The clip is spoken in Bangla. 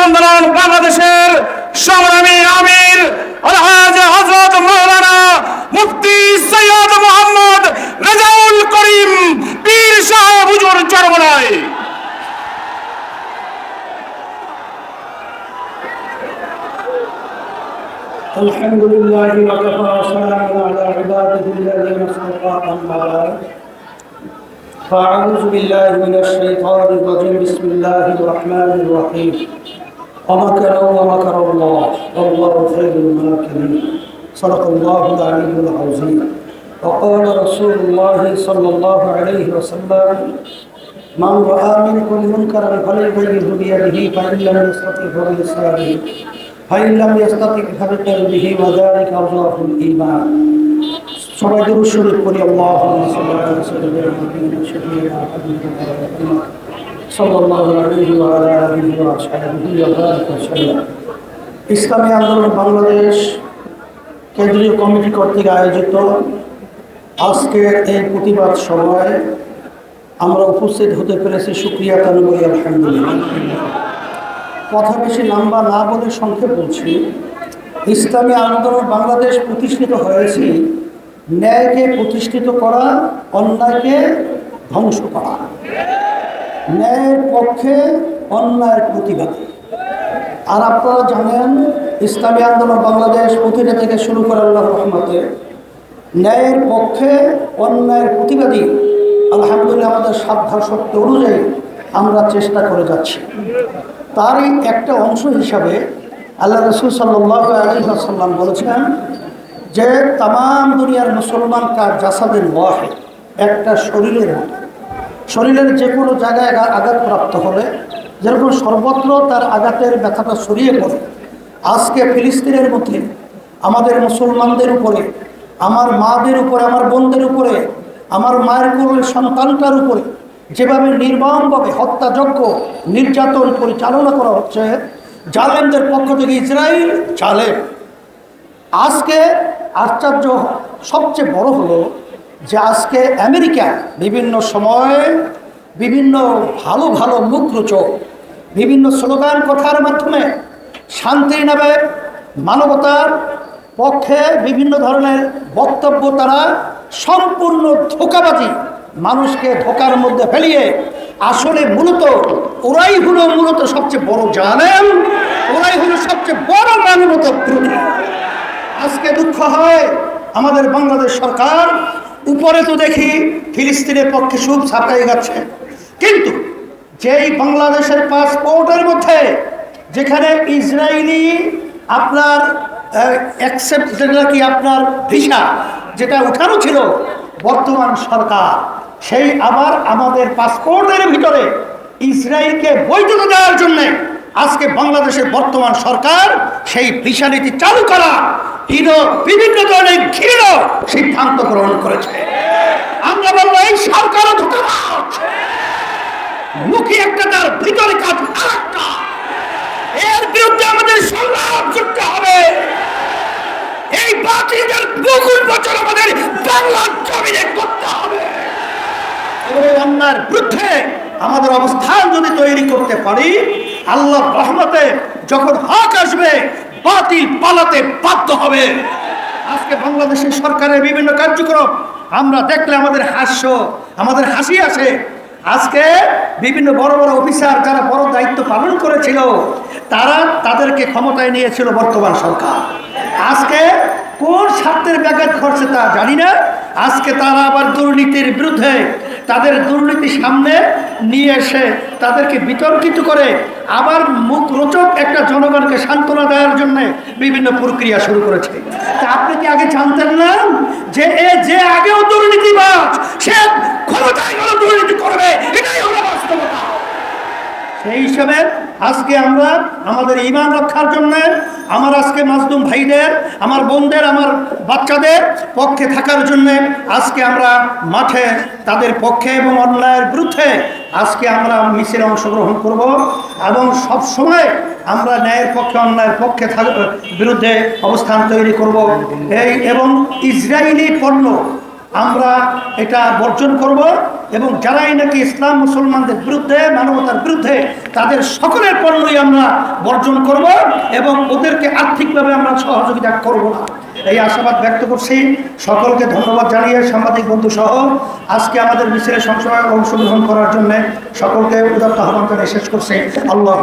আন্দোলন বাংলাদেশের সংগ্রামী আমির আলহাজ হজরত মৌলানা মুফতি সৈয়দ মোহাম্মদ রেজাউল করিম পীর সাহেব হুজুর চরমনায় الحمد لله وكفى وسلام على عباده الذين اصطفى اما بعد فاعوذ بالله من الشيطان الرجيم بسم الله الرحمن الرحيم ومكروا ومكر الله والله خير الماكرين صدق الله العلي العظيم وقال رسول الله صلى الله عليه وسلم من راى منكم منكرا فليغيره بيده فان لم يستطع فبلسانه فإن لم يستطع فبقلبه وذلك أضعف الإيمان সবাই দুরূদ শরীফ পড়ি আল্লাহুম্মা সাল্লি আলা সাইয়্যিদিনা মুহাম্মাদিন শাফিঈনা হাবিবিনা মুহাম্মদ সাল্লাল্লাহু আলাইহি ওয়া ইসলামী আন্দোলন বাংলাদেশ কেন্দ্রীয় কমিটি কর্তৃক আয়োজিত আজকের এই প্রতিবাদ সভায় আমরা উপস্থিত হতে পেরেছি সুক্রিয়া কানুবই আলহামদুলিল্লাহ। কথা বেশি লম্বা না বলে সংক্ষেপ বলছি, ইসলামী আন্দোলন বাংলাদেশ প্রতিষ্ঠিত হয়েছে, ন্যায়কে প্রতিষ্ঠিত করা, অন্যায়কে ধ্বংস করা। ন্যায়ের পক্ষে অন্যায়ের প্রতিবাদী। আর আপনারা জানেন, ইসলামী আন্দোলন বাংলাদেশ প্রতিটা থেকে শুরু করে আল্লাহ রহমতে ন্যায়ের পক্ষে অন্যায়ের প্রতিবাদী আলহামদুলিল্লাহ আমাদের সাধ্য শক্তি অনুযায়ী আমরা চেষ্টা করে যাচ্ছি। তারই একটা অংশ হিসাবে আল্লাহ রসুল সাল্লাহ সাল্লাম বলেছেন যে তাম দুনিয়ার মুসলমান কার জাসাদের ওয়াহে একটা শরীরের মতো। শরীরের যে কোনো জায়গায় আঘাতপ্রাপ্ত হলে, যেরকম সর্বত্র তার আঘাতের ব্যথাটা ছড়িয়ে পড়ে, আজকে ফিলিস্তিনের মধ্যে, আমাদের মুসলমানদের উপরে, আমার মাদের উপরে, আমার বোনদের উপরে, আমার মায়ের কোলের সন্তানটার উপরে, যেভাবে নির্মমভাবে হত্যাযজ্ঞ, নির্যাতন পরিচালনা করা হচ্ছে, জালেমদের পক্ষ থেকে ইসরায়েল জালেম। আজকে আশ্চর্য, সবচেয়ে বড় হলো যে আজকে আমেরিকা বিভিন্ন সময়ে বিভিন্ন ভালো ভালো মুখরোচক বিভিন্ন স্লোগান কথার মাধ্যমে শান্তির নামে মানবতার পক্ষে বিভিন্ন ধরনের বক্তব্য তারা সম্পূর্ণ ধোকাবাজি মানুষকে ধোকার মধ্যে ফেলিয়ে আসলে মূলত ওরাই হলো মূলত সবচেয়ে বড় জানেন ওরাই হলো সবচেয়ে বড় মানবতা আজকে দুঃখ হয় আমাদের বাংলাদেশ সরকার উপরে তো দেখি ফিলিস্তিনের পক্ষে সুখ ছাপাই যাচ্ছে। কিন্তু যেই বাংলাদেশের পাসপোর্টের মধ্যে, যেখানে ইসরায়েলি আপনার অ্যাকসেপ্ট যেটা কি আপনার ভিসা, যেটা উঠানো ছিল বর্তমান সরকার, সেই আবার আমাদের পাসপোর্টের ভিতরে ইসরায়েলকে বৈধতা দেওয়ার জন্যে আজকে বাংলাদেশের বর্তমান সরকার সেই ভিসা নীতি চালু করা হীন বিভিন্ন ধরনের ঘৃণ সিদ্ধান্ত গ্রহণ করেছে। আমরা বলব, এই ধোকাবাজ মুখে একটা তার, ভিতরে কাজ আরেকটা। এর বিরুদ্ধে আমাদের সংগ্রাম করতে হবে। এই বাতিলদের বহুল বছর আমাদের বাংলার জমিনে করতে হবে। অন্যার বিরুদ্ধে আমাদের অবস্থান যদি তৈরি করতে পারি আল্লাহ রহমতে যখন হক আসবে বাতিল পালাতে বাধ্য হবে। আজকে বাংলাদেশের সরকারের বিভিন্ন কার্যক্রম, আমরা দেখলে আমাদের হাস্য, আমাদের হাসি আসে। আজকে বিভিন্ন বড় বড় অফিসার যারা বড় দায়িত্ব পালন করেছিল, তারা তাদেরকে ক্ষমতায় নিয়েছিল বর্তমান সরকার। আজকে কোন স্বার্থের ব্যাঘাত ঘটছে তা জানি না। আজকে তারা আবার দুর্নীতির বিরুদ্ধে, তাদের দুর্নীতি সামনে নিয়ে এসে তাদেরকে বিতর্কিত করে আবার মুখ রোচক একটা জনগণকে সান্ত্বনা দেওয়ার জন্য বিভিন্ন প্রক্রিয়া শুরু করেছে। তা আপনি কি আগে জানতেন না যে এ যে আগেও দুর্নীতিবাজ, সে ক্ষমতায় দুর্নীতি করবে, এটাই হলো বাস্তবতা। সেই হিসাবে আজকে আমরা আমাদের ইমান রক্ষার জন্য আমার আজকে মাজদুম ভাইদের, আমার বোনদের, আমার বাচ্চাদের পক্ষে থাকার জন্য আজকে আমরা মাঠে তাদের পক্ষে এবং অন্যায়ের বিরুদ্ধে আজকে আমরা মিছিলে অংশগ্রহণ করব এবং সব সময় আমরা ন্যায়ের পক্ষে, অন্যায়ের পক্ষে বিরুদ্ধে অবস্থান তৈরি করব। এই এবং ইসরায়েলি পণ্য আমরা এটা বর্জন করব এবং যারাই নাকি ইসলাম মুসলমানদের বিরুদ্ধে, মানবতার বিরুদ্ধে তাদের সকলের পণ্যই আমরা বর্জন করব এবং ওদেরকে আর্থিকভাবে আমরা সহযোগিতা করব না। এই আশাবাদ ব্যক্ত করছি। সকলকে ধন্যবাদ জানিয়ে সাংবাদিক বন্ধু সহ আজকে আমাদের মিছিলের সংসদে অংশগ্রহণ করার জন্য সকলকে উদাত্ত আহ্বান করে শেষ করছে। আল্লাহ